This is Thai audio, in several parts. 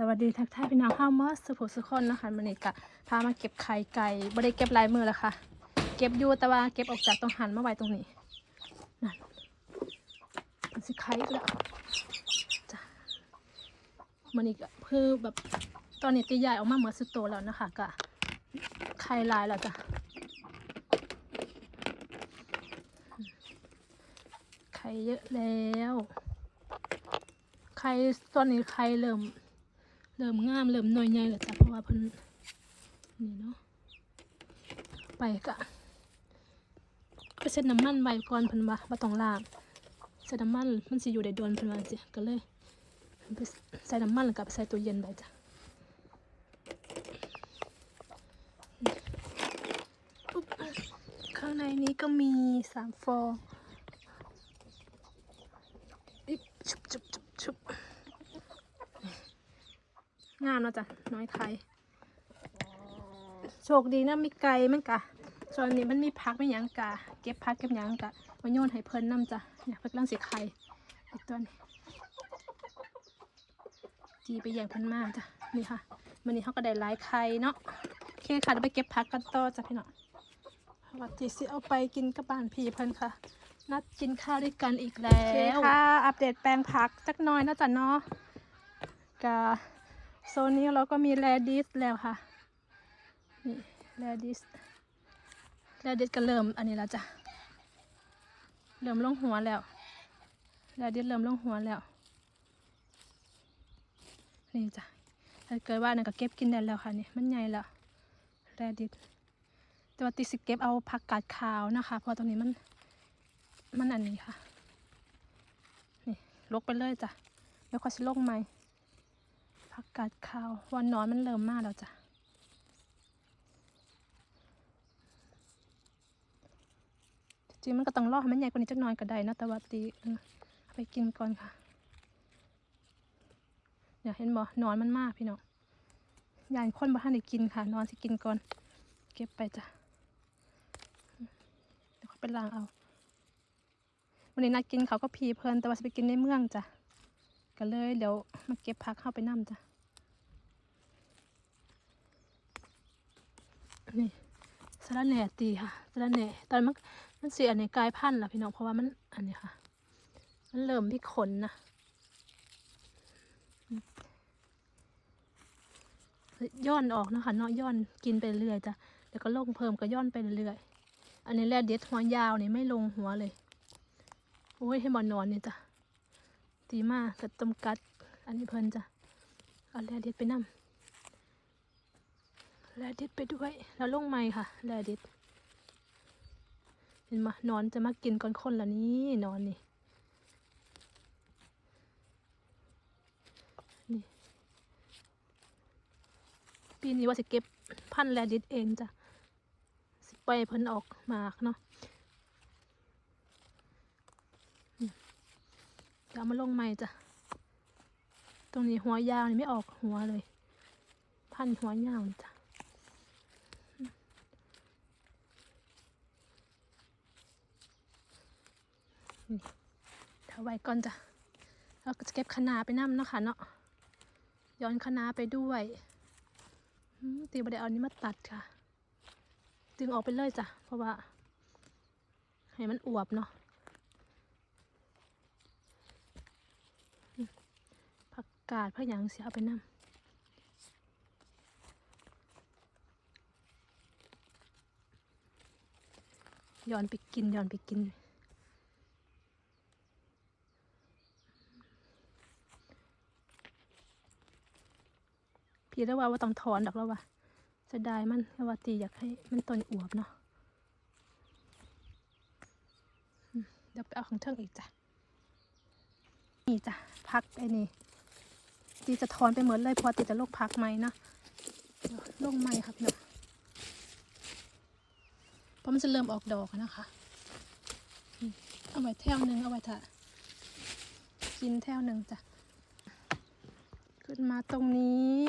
สวัสดีทักทายพี่น้องข้าวมอสสุภสุคนนะคะมันนี่กะพามาเก็บไข่ไก่บ่ได้เก็บลายมือแล้วค่ะ เก็บอยู่แต่ว่าเก็บออกจากตรงหันมาไว้ตรงนี้นั่นมันสิไข่แล้วจ้ะมันนี่กะคือแบบตอนนี้ตีใหญ่ออกมาเหมือนสุดโตแล้วนะคะกะไข่ลายแล้วจ้ะไข่เยอะแล้วไข่ตอนนี้ไข่เริ่ม เริ่มงามเริ่มหน่อยใหญ่แล้วจ้ะเพราะว่าเพิ่นนี่เนาะไปกะไปเส้นน้ำมันไว้ก่อนเพิ่นว่าบ่ต้องล้างใส่น้ำมันมันสิอยู่ได้โดนเพิ่นว่าสิก็เลยไปใส่น้ำมันแล้วก็ไปใส่ตู้เย็นไว้จ้ะข้างในนี้ก็มีสามฟองอิ๊บชุบชุบชุบชุบ งามเนาะจ้ะน้อยไทย โชคดีนะมีไก่มันกะส่วนนี้มันมีพักไม่ยังกะเก็บพักเก็บยังกะมาโยนให้เพิ่นน้ำจ้ะเนี่ยเพิ่นกำลังสิไข่อีกตัวนี้จีไปแย่งเพิ่นมากจ้ะนี่ค่ะมันนี้เขาก็ได้หลายไข่เนาะโอเคค่ะเดี๋ยวไปเก็บพักกันต่อจ้ะพี่น้องวัดจีสิเอาไปกินกับบ้านพี่เพิ่นค่ะนัดกินข้าวด้วยกันอีกแล้วค่ะ อัปเดตแปลงผักสักน่อยนะจ๊ะเนาะกะ โซนนี้เราก็มีแรดิสแล้วค่ะ นี่แรดิสแรดิสก็เริ่มอันนี้แล้วจ้ะ เริ่มลงหัวแล้วแรดิสเริ่มลงหัวแล้ว นี่จ้ะถ้าเกิดว่านั่นก็เก็บกินได้แล้วค่ะนี่มันใหญ่แล้วแรดิสแต่ว่าติสิเก็บเอาผักกาดขาวนะคะ เพราะตรงนี้มันมันอันนี้ค่ะ นี่ลกไปเลยจ้ะ เดี๋ยวก็สิลงใหม่ ผักกาดขาววันนอนมันเริ่มมากแล้วจ้ะจริงมันก็ต้องรอให้มันใหญ่กว่านี้จักหน่อยก็ได้นะแต่ว่าตีเอาไปกินก่อนค่ะเนี่ยเห็นบ่นอนมันมากพี่น้องยานคนบ่ทันได้กินค่ะ นอนสิกินก่อน เก็บไปจ้ะเดี๋ยวเขาไปล้างเอาวันนี้นัดกินเขาก็พีเพลินแต่ว่าจะไปกินในเมืองจ้ะก็เลยเดี๋ยวมาเก็บพักเข้าไปนั่จ้ะ นี่สาระแหน่ตีค่ะสาระแหน่ตอนมันมันเสียอันกลายพันธุ์ละพี่น้องเพราะว่ามันอันนี้ค่ะ มันเริ่มที่ขนนะย่อนออกนะคะเนาะย่อนกินไปเรื่อยจ้ะเดี๋ยวก็ลงเพิ่มก็ย่อนไปเรื่อยอันนี้แรดเด็ดหัวยาวนี่ไม่ลงหัวเลยโอ้ยให้บอลนอนนี่จ้ะดีมากกับจำกัด อันนี้เพิ่นจ้ะเอาแลดิดไปนำ แลดิดไปด้วย แล้วลงไม้ค่ะแลดิดเห็นมานอนจะมากินก่อนคนละนี่นอนนี่นี่ ปีนี้ว่าจะเก็บพันแลดิดเองจ้ะสิปล่อยให้เพิ่นออกมากเนาะเดี๋ยวเอามาลงใหม่จ้ะตรงนี้หัวยาวนี่ไม่ออกหัวเลย พันหัวยาวจ้ะ นี่เดี๋ยวไว้ก่อนจ้ะเราก็จะเก็บคะนาไปน้ำเนาะค่ะเนาะย้อนคะนาไปด้วยตีบไดเอานี้มาตัดค่ะ ดึงออกไปเลยจ้ะเพราะว่า ให้มันอวบเนาะผักกาดผักหยังเสียเอาไปน้ำย้อนไปกินย้อนไปกิน พี่แล้วว่าว่าต้องถอนดอกแล้วว่าจะได้มันแล้วว่าตีอยากให้มันต้นอวบเนาะเดี๋ยวไปเอาของเทิงอีกจ้ะนี่จ้ะพักไอ้นี่ตีจะถอนไปเหมดเลยพอตีจะลกพักไหมเนาะเดี๋ยวลงไหมครับเนาะเพราะมันจะเริ่มออกดอกนะคะเอาไว้แถวหนึ่งเอาไว้ถ้ากินแถวหนึ่งจ้ะ ขึ้นมาตรงนี้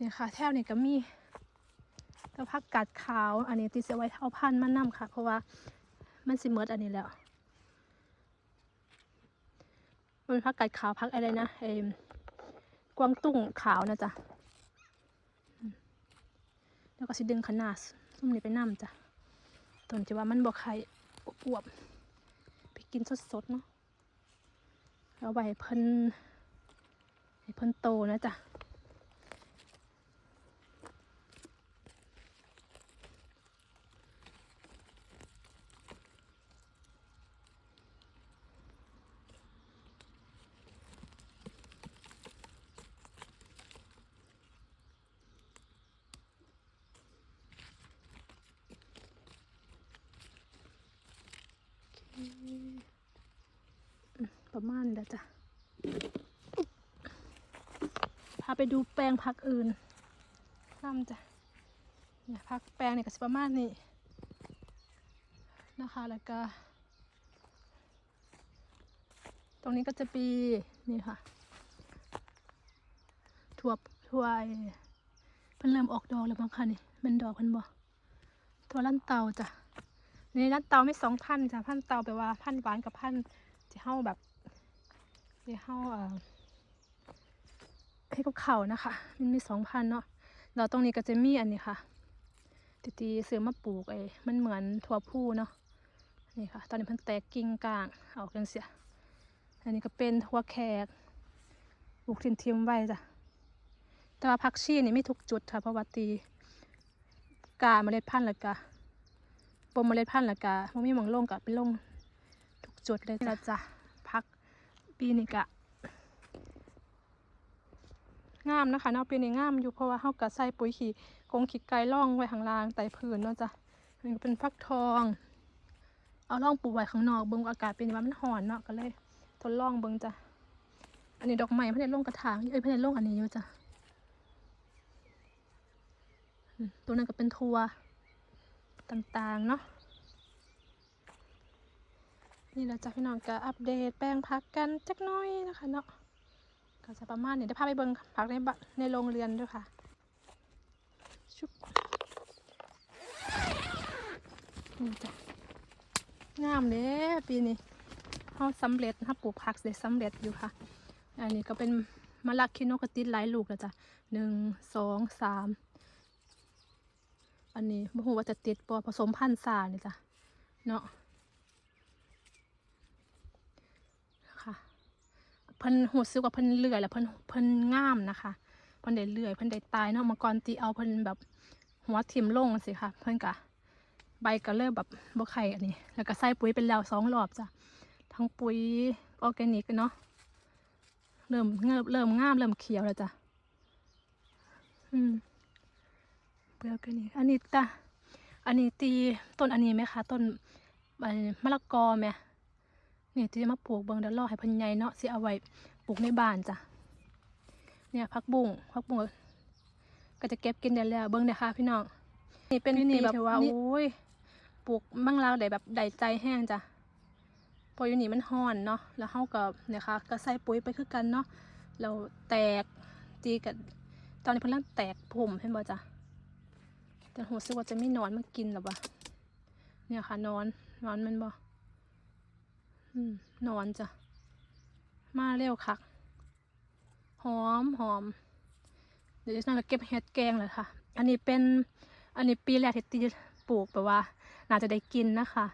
นี่ยค่ะ แถวนี้ก็มีแล้วพักกัดขาว อันนี้ตีจะไว้เท่าพันธุ์มันนำค่ะ เพราะว่ามันสิเมิดอันนี้แล้ว มันพักกัดขาวพักอะไรนะไอ้กวางตุ้งขาวนะจ๊ะ แล้วก็สิดึงขนาดส้มนี่ไปน้ำจ้ะตนจะว่ามันบอกไข่อวบๆไปกินสดๆเนาะแล้วไว้ให้เพิ่นให้เพิ่นโตนะจ๊ะ ประมาณนี้แหละจ้ะ พาไปดูแปลงผักอื่นน้ำจ้ะ เนี่ยผักแปลงเนี่ยก็สิประมาณนี้นะคะ แล้วก็ ตรงนี้ก็จะปีนี่ค่ะ ถั่วถั่วไอ้เพิ่นเริ่มออกดอกแล้วบางค่ะนี่เป็นดอกเพิ่นบ่ถั่วลั่นเตาจ้ะ นี่นัดเตาไม่สองพันจ้ะพันเตาแปลว่าพันหวานกับพันที่เฮาแบบที่เฮาเอ่อให้กับเขานะคะ มันมีสองพันเนาะเราตรงนี้ก็จะมีอันนี้ค่ะตีตีซื้อมาปลูกไอ้มันเหมือนถั่วพูเนาะนี่ค่ะ ตอนนี้มันแตกกิ่งกลางออกกันเสีย อันนี้ก็เป็นถั่วแขกปลูกทิมทิมๆไว้จ้ะแต่ว่าผักชีนี่ไม่ทุกจุดค่ะเพราะว่าตีกาเมล็ดพันธุ์แล้วก็ มเมล็ดพันธุ์ละกะมันมีหมองลงกะเป็นลงทุกจุดเลยจ้ะจ้ะพักปีนี้กะงามนะคะเนาะปีนี้งามอยู่เพราะว่าเฮากะใส่ปุ๋ยขี้กงขี้ไก่ล่องไว้ข้างล่างไต่พื้นเนาะจ้ะอันนี้เป็นฟักทอง เอาล่องปลูกไว้ข้างนอกเบิ่งอากาศเป็นว่ามันร้อนเนาะก็เลยทดลองเบิ่งจ้ะอันนี้ดอกไม้เพิ่นได้ลงกระถางเอ้ยเพิ่นได้ลงอันนี้อยู่จ้ะตัวนั้นก็เป็นทัวร์ ต่างๆเนาะนี่เราจะพี่น้องก็อัปเดตแปลงพักกันจักน้อยนะคะเนาะก็จะประมาณนี้เดี๋ยวพาไปเบิ่งพักในบในโรงเรียนด้วยค่ะชุบนี่จ้ะงามเด้ปีนี้เขาสำเร็จเขาปลูกผักเสร็จสำเร็จอยู่ค่ะอันนี้ก็เป็นมะละคิโนกติดหลายลูกแล้วจ้ะหนึ่งสองสาม อันนี้บ่ฮู้ว่าจะติดบ่ผสมพันธุ์ซาเนี่จ้ะเนาะค่ะเพิ่นหูซึกว่าเพิ่นเลื่อยแล้วเพิ่นเพิ่นงามนะคะเพิ่นได้เลื่อยเพิ่นได้ตายเนาะมื่อก่อนตีเอาเพิ่นแบบหัวทิ่มลงสิค่ะ เพิ่นกะใบก็เริ่มแบบบ่ไข่อันนี้ แล้วก็ใส่ปุ๋ยเป็นแล้วสองรอบจ้ะทั้งปุ๋ยออร์แกนิกเนาะเริ่มเริ่มเริ่มงามเริ่มเขียวแล้วจ้ะอืม เปลือกอันนี้ อันนี้ตาอันนี้ตีต้นอันนี้ไหมคะ ต้นใบมะละกอไหมนี่ที่มาปลูกเบิ่งเดี๋ยวรอให้เพันใหญ่เนาะสิเอาไว้ปลูกในบ้านจ้ะ เนี่ยผักบุ้งผักบุ้งก็จะเก็บกินได้แล้วเบิ่งเด้อค่ะพี่น้อง นี่เป็นวิธีแบบว่าโอ้ยปลูกมั่งลาวได้แบบได้ใจแห้งจ้ะเพออยู่นี่มันฮ้อนเนาะ แล้วเฮาก็เนี่ยค่ะก็ใส่ปุ๋ยไปคือกันเนาะ เราแตกตีกันตอนนี้เพิ่นเริ่มแตกผมเห็นบ่จ้ะ แต่รู้สึกว่าจะไม่นอนมากินหรอวะเนี่ยค่ะนอนนอนมันบ่อืมนอนจ้ะ มาเร็วคัก หอมหอม เดี๋ยวจะนั่งเก็บเห็ดแกงเลยค่ะ อันนี้เป็น อันนี้ปีแรกที่ตีปลูกแบบว่า น่าจะได้กินนะคะ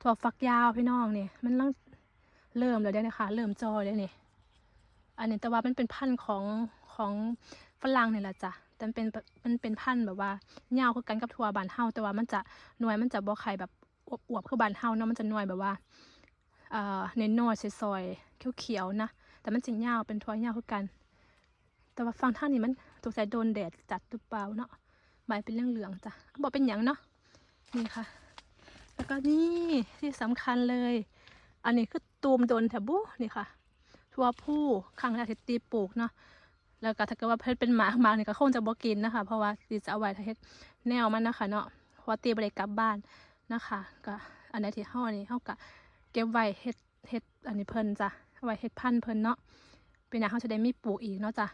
ถั่วฝักยาวพี่น้องเนี่ยมันเริ่มเริ่มแล้วเด้นะคะ เริ่มจอยแล้วเนี่ยอันนี้แต่ว่ามันเป็นพันธุ์ของของฝรั่งเนี่ยแหละจ้ะ แต่มันเป็นมันเป็นพันธุ์แบบว่าเงาคือกันกับถั่วบานเฮาแต่ว่ามันจะหน่วยมันจะบ่ไข่แบบอวบๆคือบานเฮาเนาะมันจะหน่วยแบบว่าเอ่อเน้นน้อยซอยๆเขียวๆนะแต่มันสิเงาเป็นถั่วเงาคือกัน แต่ว่าฟังท่านี้มันสงสัยโดนแดดจัดหรือเปล่าเนาะใบเป็นเรื่องเหลืองๆจ้ะบอกเป็นหยังเนาะนี่ค่ะ แล้วก็นี่ที่สำคัญเลย อันนี้คือตูมโดนแถบุนี่ค่ะ ทั่วผู้ครั้งแรกที่ตีปลูกเนาะ แล้วก็ถ้าเกิดว่าเพชรเป็นหมาหมาเนี่ยก็คงจะบ่กินนะคะ เพราะว่าตีจะเอาไว้ถ้าเฮ็ดแนวมันนะคะเนาะเพราะว่าตีบ่ไปกลับบ้านนะคะก็อันไหนที่เฮาอันนี้เฮาก็เก็บไว้เฮ็ดเฮ็ดอันนี้เพิ่นจ้ะเอาไว้เฮ็ดพันธุ์เพิ่นเนาะเป็นอย่างเฮาจะได้มีปลูกอีกเนาะจ้ะ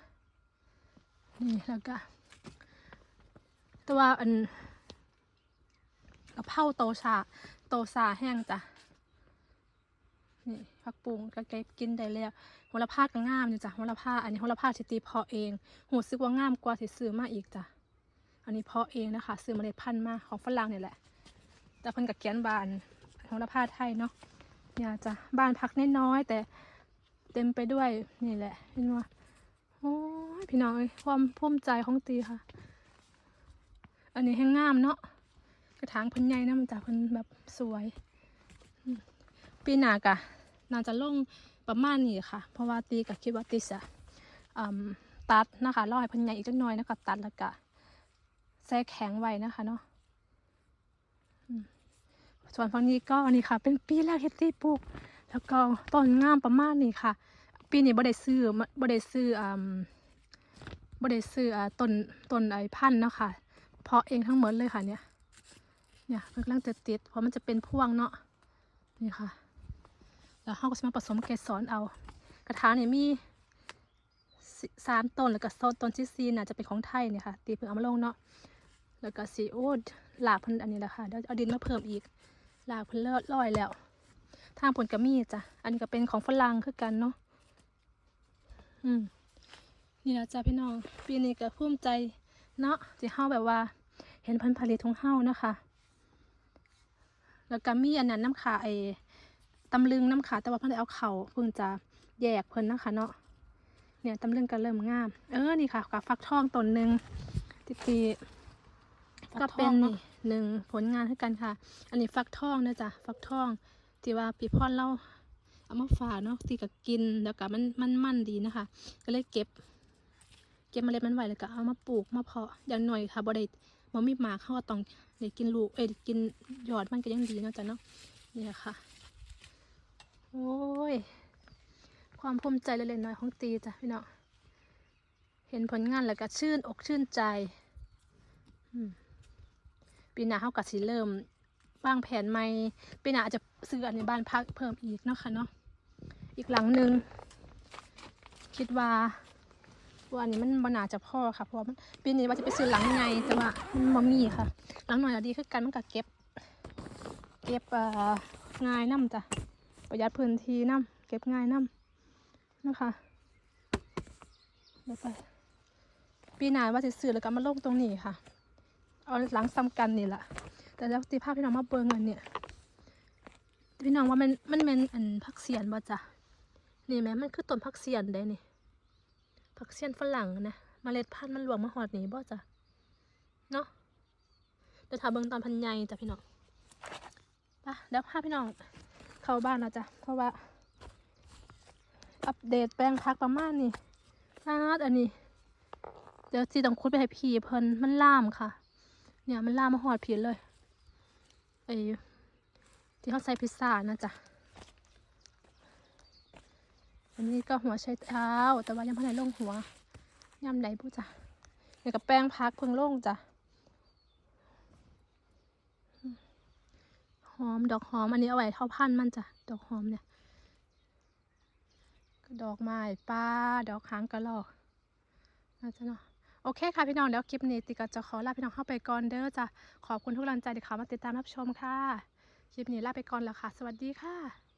นี่แล้วก็แต่ว่าอันกระเพราโตชาโตซาแห้งจ้ะ นี่ผักปุงก็เก็บกินได้แล้วโหระพาก็งามอยู่จ้ะโหระพาอันนี้โหระพาที่ตีเพาะเองหูซึกว่างามกว่าที่ซื้อมาอีกจ้ะอันนี้เพาะเองนะคะซื้อเมล็ดพันธุ์มาของฝรั่งเนี่ยแหละ แต่เพิ่นกับเกียนบานโหระพาไทยเนาะเนี่ยจ้ะบ้านพักน้อยแต่เต็มไปด้วยนี่แหละเห็นว่าโอ้ยพี่น้องความภูมิใจของตีค่ะ อันนี้แห้งงามเนาะกระถางพิ่นใหญ่นะมันจ้ะพิ่นแบบสวยอื ปีหน้ากะน่าจะลงประมาณนี้ค่ะ เพราะว่าตีกับคิดว่าตีจะอืมตัดนะคะรอให้พิ่นใหญ่อีกจักหน่อยนะคะตัดแล้วก็แซ่แข็งไว้นะคะเนาะส่วนฝั่งนี้ก็นนี้ค่ะ เป็นปีแรกที่ตีปลูก แล้วก็ต้นงามประมาณนี้ค่ะ ปีนี้บ่ได้ซื้อบ่ได้ซื้ออืมบ่ได้ซื้ออ่าต้นต้นไอ้พันธุ์เนาะค่ะเพาะเองทั้งหมดเลยค่ะเนี่ย เนี่ยเพิ่งกำลังจะติดเพราะมันจะเป็นพ่วงเนาะนี่ค่ะ แล้วเราก็จะมาผสมเกสรเอา กระถางเนี่ยมีสามต้นแล้วก็ต้นต้นที่สี่น่ะจะเป็นของไทยเนี่ยค่ะ ตีเพิ่งเอามาลงเนาะแล้วก็สีโอ้หลากพิ่นอันนี้แหละค่ะเดี๋ยวเอาดินมาเพิ่มอีกหลากพิ่นเลิศร้อยแล้ว ทางผลกระมีจ้ะอันนี้ก็เป็นของฝรั่งคือกันเนาะอืมนี่แหละจ้ะพี่น้องปีนี้ก็ภูมิใจเนาะที่เฮาแบบว่า เห็นผลผลิตของเฮานะคะ แล้วก็มีอันนั้นน้ำขาไอ ตำลึงน้ำขาแต่ว่าเพิ่นได้เอาเข่าเพิ่งจะแยกเพิ่นนะคะเนาะเนี่ยตำลึงก็เริ่มงาม เออนี่ค่ะกับฟักทองต้นหนึ่งติตีก็เป็นนี่หนึ่งผลงานให้กันค่ะ อันนี้ฟักทองนะจ๊ะฟักทองที่ว่าปีพ่อเล่าเอามาฝากเนาะที่ก็กินแล้วก็มันมันมันดีนะคะ ก็เลยเก็บ เก็บเมล็ดมันไว้แล้วก็เอามาปลูกมาเพาะอย่างหน่อยค่ะบ่ได้บ่มีหมากเขาก็ต้องได้กินลูกเอ้ยได้กินยอดมันก็ยังดีเนาะจ้ะเนาะนี่แหละค่ะ โอ้ย ความภูมิใจเล็กๆน้อยของตีจ้ะพี่น้องเห็นผลงานแล้วก็ชื่นอกชื่นใจปีหน้าเขาก็สิเริ่มวางแผนใหม่ปีหน้าอาจจะซื้ออันในบ้านพักเพิ่มอีกเนาะค่ะเนาะอีกหลังหนึ่งคิดว่าว่าอันนี้มันบนาจะพ่อค่ะเพราะว่ามันปีนี้ว่าจะไปซื้อหลังไงแต่ว่ามันบ่มีค่ะ หลังหน่อยอะดีคือกันมันก็เก็บ เก็บง่ายน้ำจ้ะ ประหยัดพื้นที่น้ำเก็บง่ายน้ำนะคะเดี๋ยวไปปีหน้าว่าจะซื้อแล้วก็มาลงตรงนี้ค่ะ เอาหลังซ้ำกันนี่แหละแต่แล้วตีภาพพี่น้องมาเบิ่งอันเนี่ยพี่น้องว่ามันมันเป็นอันพักเสียนบ่จ้ะนี่แหมมันคือต้นพักเสียนได้นี่ผักเสียนฝรั่งนะเมล็ดพันธุ์มันหลวงมาหอดหนีบ่จ้ะเนาะเดี๋ยวถาเบิ่งตอนพันใหญ่จ้ะพี่น้องไปะเดี๋ยวพาพี่น้อง เข้าบ้านนะจ้ะเพราะว่า อัปเดตแปลงพักประมาณนี้นาดอันนี้ เดี๋ยวจีต้องคุดไปให้พี่เพิ่นมันล่ามค่ะ เนี่ยมันล่ามมาหอดผีเลยไอ้ที่เขาใส่พิซซ่านะจ๊ะอันนี้ก็หัวใช้เท้า แต่ว่ายังพันไหนลงหัวยำไหนผู้จ้ะเดี๋ยวกับแป้งพักเพิ่งลงจ้ะ หอม ดอกหอม อันนี้เอาไว้เท่าพันธ์มันจ้ะ ดอกหอมเนี่ยดอกไม้ป้า ดอกค้างกระรอกนะจ๊ะเนาะโอเคค่ะพี่น้องเดี๋ยวคลิปนี้ติกก็จะขอลาพี่น้องเข้าไปก่อนเด้อจ้ะขอบคุณทุกกำลังใจที่เข้ามาติดตามรับชมค่ะ คลิปนี้ลาไปก่อนแล้วค่ะ สวัสดีค่ะ